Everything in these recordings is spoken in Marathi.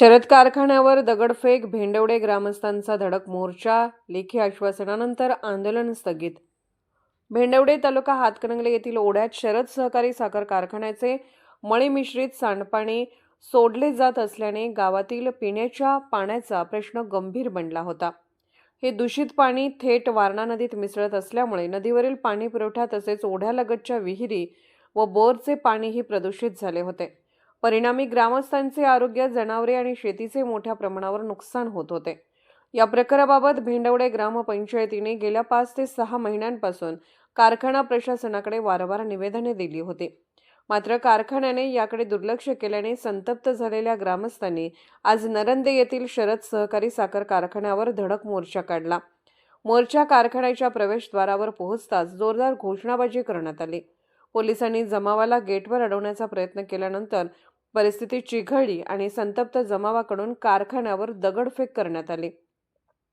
शरद कारखान्यावर दगडफेक भेंडवडे ग्रामस्थांचा धडक मोर्चा लेखी आश्वासनानंतर आंदोलन स्थगित. भेंडवडे तालुका हातकणंगले येथील ओढ्यात शरद सहकारी साखर कारखान्याचे मळीमिश्रित सांडपाणी सोडले जात असल्याने गावातील पिण्याच्या पाण्याचा प्रश्न गंभीर बनला होता. हे दूषित पाणी थेट वारणा नदीत मिसळत असल्यामुळे नदीवरील पाणी पुरवठा तसेच ओढ्यालगतच्या विहिरी व बोरचे पाणीही प्रदूषित झाले होते. परिणामी ग्रामस्थांचे आरोग्य जनावरे आणि शेतीचे मोठ्या प्रमाणावर नुकसान होत होते. या प्रकाराबाबत भेंडवडे ग्रामपंचायतीने गेल्या पाच ते सहा महिन्यांपासून कारखाना प्रशासनाकडे वारंवार निवेदने दिली होती. मात्र कारखान्याने याकडे दुर्लक्ष केल्याने संतप्त झालेल्या ग्रामस्थांनी आज नरंदे येथील शरद सहकारी साखर कारखान्यावर धडक मोर्चा काढला. मोर्चा कारखान्याच्या प्रवेशद्वारावर पोहोचताच जोरदार घोषणाबाजी करण्यात आली. पोलिसांनी जमावाला गेटवर अडवण्याचा प्रयत्न केल्यानंतर परिस्थिती चिघळली आणि संतप्त जमावाकडून कारखान्यावर दगडफेक करण्यात आली.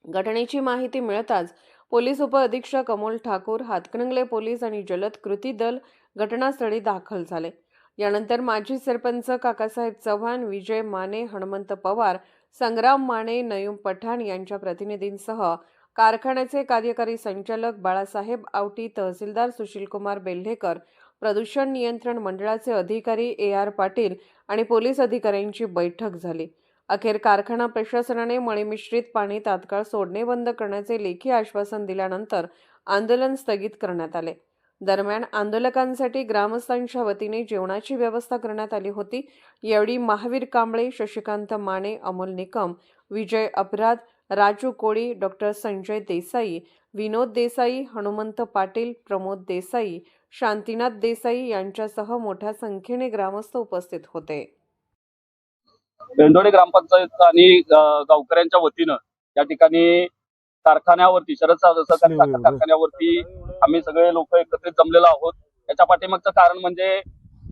घटनेची माहिती मिळताच पोलीस उपअधीक्षक अमोल ठाकूर हातकणंगले पोलीस आणि जलद कृती दल घटनास्थळी दाखल झाले. यानंतर माजी सरपंच काकासाहेब चव्हाण विजय माने हनुमंत पवार संग्राम माने नयूम पठाण यांच्या प्रतिनिधींसह कारखान्याचे कार्यकारी संचालक बाळासाहेब आवटी तहसीलदार सुशीलकुमार बेल्हेकर प्रदूषण नियंत्रण मंडळाचे अधिकारी ए आर पाटील आणि पोलीस अधिकाऱ्यांची बैठक झाली. अखेर कारखाना प्रशासनाने मळीमिश्रित पाणी तात्काळ सोडणे बंद करण्याचे लेखी आश्वासन दिल्यानंतर आंदोलन स्थगित करण्यात आले. दरम्यान आंदोलकांसाठी ग्रामस्थांच्या वतीने जेवणाची व्यवस्था करण्यात आली होती. यावेळी महावीर कांबळे शशिकांत माने अमोल निकम विजय अपराध राजू कोळी डॉक्टर संजय देसाई विनोद देसाई हनुमंत पाटील प्रमोद देसाई शांतीनाथ देसाई यांच्यासह मोठ्या संख्येने ग्रामस्थ उपस्थित होते. भेंडोडे ग्रामपंचायत आणि गावकऱ्यांच्या वतीनं या ठिकाणी कारखान्यावरती शरद सहकारी साखर कारखान्यावरती आम्ही सगळे लोक एकत्रित जमलेलो आहोत. याच्या पाठीमागचं कारण म्हणजे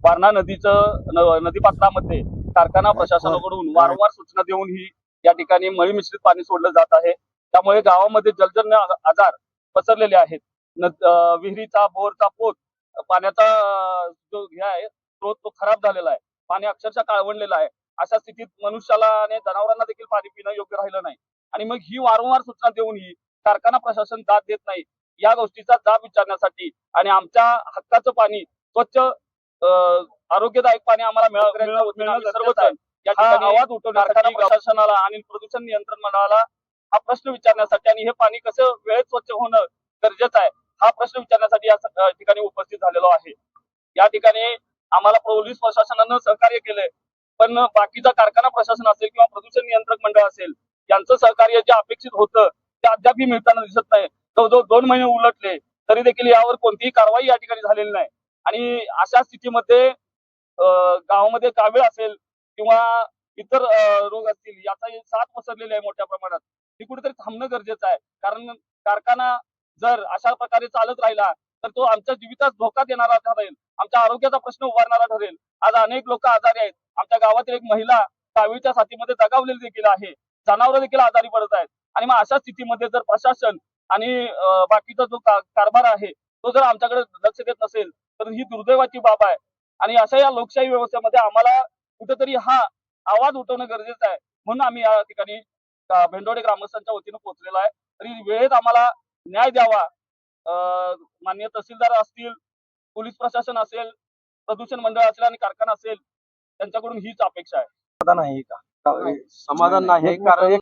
वारणा नदीचं नदीपात्रामध्ये कारखाना प्रशासनाकडून वारंवार सूचना देऊन ही या ठिकाणी मळी मिश्रित पाणी सोडलं जात आहे. त्यामुळे गावामध्ये जलजन्य आजार पसरलेले आहेत. विहिरीचा बोरचा पोत पाण्याचा जो हे आहे स्रोत तो खराब झालेला आहे. पाणी अक्षरशः काळवणलेलं आहे. अशा स्थितीत मनुष्याला आणि जनावरांना देखील पाणी पिणं योग्य राहिलं नाही. आणि मग ही वारंवार सूचना देऊनही कारखाना प्रशासन दाद देत नाही या गोष्टीचा जाब विचारण्यासाठी आणि आमच्या हक्काचं पाणी स्वच्छ अं, आरोग्यदायक पाणी आम्हाला मिळावं सर्वजण या ठिकाणी आवाज उठवण्यासाठी प्रशासनाला आणि प्रदूषण नियंत्रण मंडळाला हा प्रश्न विचारण्यासाठी आणि हे पाणी कसं वेळेत स्वच्छ होणं गरजेचं आहे हा प्रश्न विचारण्यासाठी या ठिकाणी उपस्थित झालेलो आहे. या ठिकाणी आम्हाला पोलीस प्रशासनानं सहकार्य केलंय पण बाकीचा कारखाना प्रशासन असेल किंवा प्रदूषण नियंत्रक मंडळ असेल यांचं सहकार्य जे अपेक्षित होतं ते अद्यापही मिळताना दिसत नाही. जवळजवळ दोन महिने उलटले तरी देखील यावर कोणतीही कारवाई या ठिकाणी झालेली नाही. आणि अशा स्थितीमध्ये गावामध्ये कावीळ असेल किंवा इतर रोग असतील याचा साथ पसरलेली आहे मोठ्या प्रमाणात. हे कुठेतरी थांबणं गरजेचं आहे. कारण कारखाना जर अशा प्रकारे चालत राहिला तर तो आमच्या जीवितास धोका देणारा ठरेल. आमच्या आरोग्याचा प्रश्न उभारणारा ठरेल. आज अनेक लोक आजारी आहेत. आमच्या गावातील एक महिला कावीच्या साथीमध्ये दगावलेली देखील आहे. जनावरं देखील आजारी पडत आहेत. आणि मग अशा स्थितीमध्ये जर प्रशासन आणि बाकीचा जो कारभार आहे तो जर आमच्याकडे लक्ष देत नसेल तर ही दुर्दैवाची बाब आहे. आणि अशा या लोकशाही व्यवस्थेमध्ये आम्हाला कुठेतरी हा आवाज उठवणं गरजेचं आहे. म्हणून आम्ही या ठिकाणी भेंडोडे ग्रामस्थांच्या वतीनं पोहोचलेलो आहे. तरी वेळेत आम्हाला न्याय द्यावा. अं, माननीय तहसीलदार असतील पोलीस प्रशासन असेल प्रदूषण मंडळ असेल आणि कारखाना असेल त्यांच्याकडून हीच अपेक्षा आहे. समाधान आहे का? समाधान नाही कारण